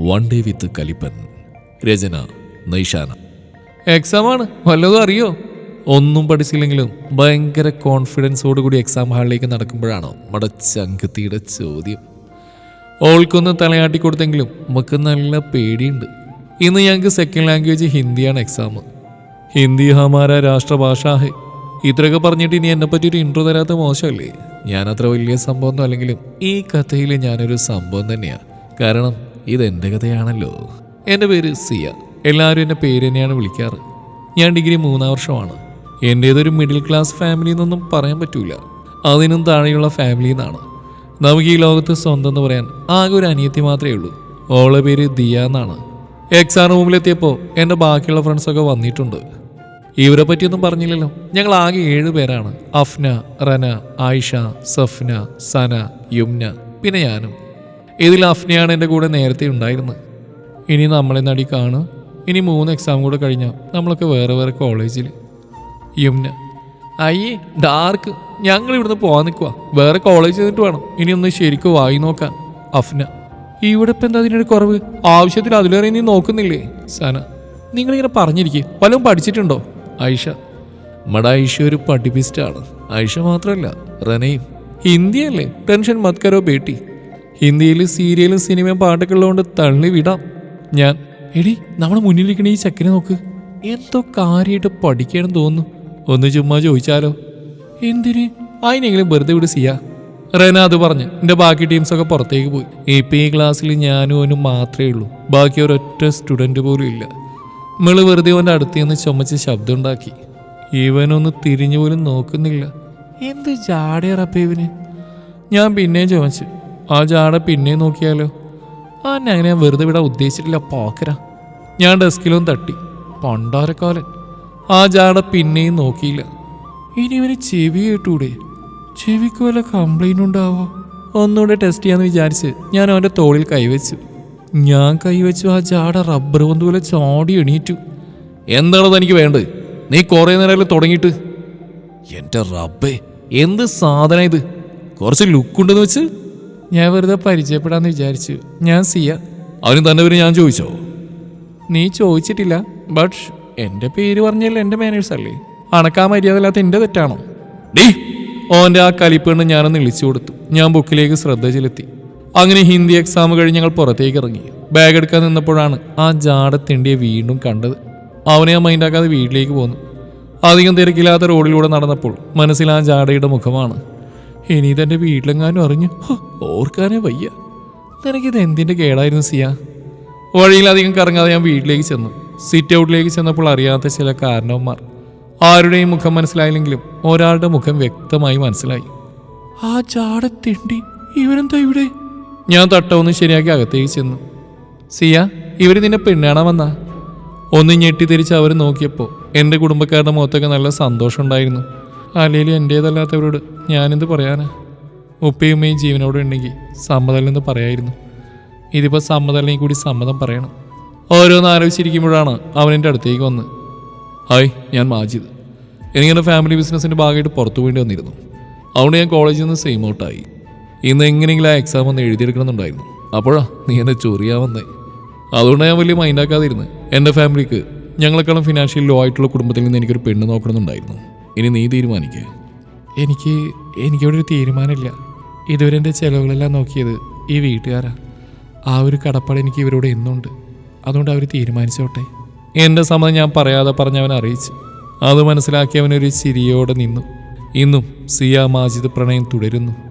One day with കലിപ്പൻ രചന നൈഷാന. എക്സാമാണ് വല്ലതും അറിയോ? ഒന്നും പഠിച്ചില്ലെങ്കിലും ഭയങ്കര കോൺഫിഡൻസോട് കൂടി എക്സാം ഹാളിലേക്ക് നടക്കുമ്പോഴാണോ നമ്മുടെ ചങ്കത്തിയുടെ ചോദ്യം. ഓൾക്കൊന്ന് തലയാട്ടി കൊടുത്തെങ്കിലും നമുക്ക് നല്ല പേടിയുണ്ട്. ഇന്ന് ഞങ്ങൾക്ക് സെക്കൻഡ് ലാംഗ്വേജ് ഹിന്ദിയാണ് എക്സാം ഹിന്ദി ഹമാര രാഷ്ട്രഭാഷ ഹേ. ഇത്രയൊക്കെ പറഞ്ഞിട്ട് ഇനി എന്നെ പറ്റി ഒരു ഇൻട്രോ തരാത്ത മോശമല്ലേ? ഞാൻ അത്ര വലിയ സംഭവമൊന്നും അല്ലെങ്കിലും ഈ കഥയിൽ ഞാനൊരു സംഭവം തന്നെയാണ് കാരണം ഇത് എന്റെ കഥയാണല്ലോ. എന്റെ പേര് സിയ. എല്ലാവരും എന്റെ പേര് തന്നെയാണ് വിളിക്കാറ്. ഞാൻ ഡിഗ്രി മൂന്നാം വർഷമാണ്. എന്റേതൊരു മിഡിൽ ക്ലാസ് ഫാമിലി എന്നൊന്നും പറയാൻ പറ്റൂല. അതിനും താഴെയുള്ള ഫാമിലി എന്നാണ് നമുക്ക് ഈ ലോകത്ത് സ്വന്തം എന്ന് പറയാൻ ആകെ ഒരു അനിയത്തി മാത്രമേ ഉള്ളൂ. ഓളെ പേര് ദിയ എന്നാണ്. എക്സാം റൂമിലെത്തിയപ്പോൾ എന്റെ ബാക്കിയുള്ള ഫ്രണ്ട്സൊക്കെ വന്നിട്ടുണ്ട്. ഇവരെ പറ്റിയൊന്നും പറഞ്ഞില്ലല്ലോ. ഞങ്ങൾ ആകെ ഏഴ് പേരാണ്. അഫ്ന റന ആയിഷ സഫ്ന സന യുംന പിന്നെ ഞാനും. ഇതിൽ അഫ്നയാണ് എന്റെ കൂടെ നേരത്തെ ഉണ്ടായിരുന്നത്. ഇനി നമ്മളെ നടി കാണും ഇനി മൂന്ന് എക്സാം കൂടെ കഴിഞ്ഞാൽ നമ്മളൊക്കെ വേറെ വേറെ കോളേജിൽ യമുന. അയ്യേ ഡാർക്ക് ഞങ്ങൾ ഇവിടുന്ന് പോകാൻ നിൽക്കുക വേറെ കോളേജ് ചെയ്തിട്ട് വേണം. ഇനി ഒന്ന് ശരിക്കും വായി നോക്കാൻ. അഫ്ന. ഇവിടെ ഇപ്പം എന്താ അതിനൊരു കുറവ്? ആവശ്യത്തിൽ അതിലേറെ നീ നോക്കുന്നില്ലേ? സന. നിങ്ങളിങ്ങനെ പറഞ്ഞിരിക്കേ. വല്ലതും പഠിച്ചിട്ടുണ്ടോ? ഐഷ. മട ഐഷ ഒരു പഠിപ്പിസ്റ്റാണ്. ഐഷ മാത്രമല്ല റനയും. ഹിന്ദിയല്ലേ? ടെൻഷൻ മത്കരോ ബേട്ടി. ഹിന്ദിയിൽ സീരിയലും സിനിമയും പാട്ടൊക്കെ ഉള്ളതുകൊണ്ട് തള്ളി വിടാം ഞാൻ എടി നമ്മുടെ മുന്നിലിരിക്കണ ഈ ചെക്കനെ നോക്ക്. എന്തോ കാര്യമായിട്ട് പഠിക്കണം തോന്നുന്നു. ഒന്ന് ചുമ്മാ ചോദിച്ചാലോ? എന്തിന്? അതിനെങ്കിലും വെറുതെ വിട് സിയാ. റെന അത് പറഞ്ഞ് എന്റെ ബാക്കി ടീംസൊക്കെ പുറത്തേക്ക് പോയി. ഇപ്പം ഈ ക്ലാസ്സിൽ ഞാനും അവനും മാത്രമേ ഉള്ളൂ. ബാക്കി ഒരൊറ്റ സ്റ്റുഡന്റ് പോലും ഇല്ല. മിൾ വെറുതെ അവന്റെ അടുത്ത് നിന്ന് ചുമച്ച് ശബ്ദം ഉണ്ടാക്കി ഇവനൊന്ന് തിരിഞ്ഞു പോലും നോക്കുന്നില്ല. എന്ത് ജാടയറപ്പ ഇവന്? ഞാൻ പിന്നെയും ചോദിച്ചു ആ ജാട പിന്നെയും നോക്കിയാലോ? ആ അങ്ങനെ ഞാൻ വെറുതെ വിടാൻ ഉദ്ദേശിച്ചിട്ടില്ല പോക്കരാ. ഞാൻ ഡെസ്കിലും തട്ടി. പണ്ടാരക്കാലൻ. ആ ജാട പിന്നെയും നോക്കിയില്ല. ഇനി ഇവന് ചെവി കേട്ടൂടെ? ചെവിക്ക് വല്ല കംപ്ലൈന്റ് ഉണ്ടാവോ? ഒന്നുകൂടെ ടെസ്റ്റ് ചെയ്യാന്ന് വിചാരിച്ച് ഞാൻ അവന്റെ തോളിൽ കൈവച്ചു. ഞാൻ കൈവച്ചു ആ ജാട റബ്ബർ പന്ത് പോലെ ചാടി എണീറ്റു. എന്താണ് തനിക്ക് വേണ്ടത്? നീ കുറേ നേരം തുടങ്ങിയിട്ട്. എന്റെ റബ്ബേ എന്ത് സാധനം ഇത്? കുറച്ച് ലുക്ക് ഉണ്ടെന്ന് വെച്ച് ഞാൻ വെറുതെ പരിചയപ്പെടാന്ന് വിചാരിച്ചു. ഞാൻ സിയ. അവനും തന്നെ പേര് ഞാൻ ചോദിച്ചോ? നീ ചോദിച്ചിട്ടില്ല ബട്ട് എന്റെ പേര് പറഞ്ഞാൽ എന്റെ മാനേഴ്സ് അല്ലേ? അണക്കാ മര്യാദയില്ലാത്ത എന്റെ തെറ്റാണോ? ഡീ. ഓന്റെ ആ കലിപ്പെണ്ണ് ഞാനൊന്ന് ഇളിച്ചു കൊടുത്തു. ഞാൻ ബുക്കിലേക്ക് ശ്രദ്ധ ചെലുത്തി. അങ്ങനെ ഹിന്ദി എക്സാം കഴിഞ്ഞ് ഞങ്ങൾ പുറത്തേക്ക് ഇറങ്ങി. ബാഗ് എടുക്കാൻ നിന്നപ്പോഴാണ് ആ ജാടത്തിണ്ടിയെ വീണ്ടും കണ്ടത്. അവനെ ആ മൈൻഡാക്കാതെ വീട്ടിലേക്ക് പോന്നു. അധികം തിരക്കില്ലാത്ത റോഡിലൂടെ നടന്നപ്പോൾ മനസ്സിൽ ആ ജാടയുടെ മുഖമാണ് ഇനി ഇതെന്റെ വീട്ടിലെങ്ങാനും അറിഞ്ഞു. ഓർക്കാനേ വയ്യ. നിനക്കിത് എന്തിന്റെ കേടായിരുന്നു സിയ? വഴിയിലധികം കറങ്ങാതെ ഞാൻ വീട്ടിലേക്ക് ചെന്നു. സിറ്റ് ഔട്ടിലേക്ക് ചെന്നപ്പോൾ അറിയാത്ത ചില കാരണവന്മാർ. ആരുടെയും മുഖം മനസ്സിലായില്ലെങ്കിലും ഒരാളുടെ മുഖം വ്യക്തമായി മനസ്സിലായി. ആ ചാടത്തിണ്ടി ഇവരെന്താ ഇവിടെ? ഞാൻ തട്ടമൊന്ന് ശരിയാക്കി അകത്തേക്ക് ചെന്നു. സിയ ഇവർ നിന്നെ പെണ്ണാണാ വന്നാ? ഒന്ന് ഞെട്ടിത്തിരിച്ച് അവർ നോക്കിയപ്പോൾ എന്റെ കുടുംബക്കാരുടെ മുഖത്തൊക്കെ നല്ല സന്തോഷമുണ്ടായിരുന്നു അല്ലെങ്കിലും എന്റേതല്ലാത്തവരോട് ഞാനെന്ത് പറയാനാ? ഉപ്പയും ഉമ്മയും ജീവനോടെ ഉണ്ടെങ്കിൽ സമ്മതല്ലെന്ന് പറയായിരുന്നു. ഇതിപ്പോൾ സമ്മതല്ലെങ്കിൽ കൂടി സമ്മതം പറയണം. ഓരോന്ന് ആലോചിച്ചിരിക്കുമ്പോഴാണ് അവൻ എന്റെ അടുത്തേക്ക് വന്ന് ഹായ് ഞാൻ മാജിദ്. എനിക്കെന്റെ ഫാമിലി ബിസിനസ്സിന്റെ ഭാഗമായിട്ട് പുറത്തു വേണ്ടി വന്നിരുന്നു. അതുകൊണ്ട് ഞാൻ കോളേജിൽ നിന്ന് സെയിം ഔട്ടായി ഇന്ന് എങ്ങനെയെങ്കിലും ആ എക്സാം ഒന്ന് എഴുതിയെടുക്കണമെന്നുണ്ടായിരുന്നു. അപ്പോഴാ നീ എന്നെ ചൊറിയാവന്നേ അതുകൊണ്ട് ഞാൻ വലിയ മൈൻഡാക്കാതിരുന്നു എന്റെ ഫാമിലിക്ക് ഞങ്ങളെക്കാളും ഫിനാൻഷ്യൽ ലോ ആയിട്ടുള്ള കുടുംബത്തിൽ നിന്ന് എനിക്കൊരു പെണ്ണ് നോക്കണമെന്നുണ്ടായിരുന്നു. ഇനി നീ തീരുമാനിക്കേ. എനിക്ക് എനിക്കിവിടെ ഒരു തീരുമാനമില്ല. ഇതുവരെ എന്റെ ചിലവുകളെല്ലാം നോക്കിയത് ഈ വീട്ടുകാരാ. ആ ഒരു കടപ്പാട് എനിക്ക് ഇവരോട് എന്നുണ്ട്. അതുകൊണ്ട് അവർ തീരുമാനിച്ചോട്ടെ. എന്റെ സമ്മതം ഞാൻ പറയാതെ പറഞ്ഞവൻ അറിയിച്ചു. അത് മനസ്സിലാക്കിയവനൊരു ചിരിയോടെ നിന്നു. ഇന്നും സിയ മാജിദ് പ്രണയം തുടരുന്നു.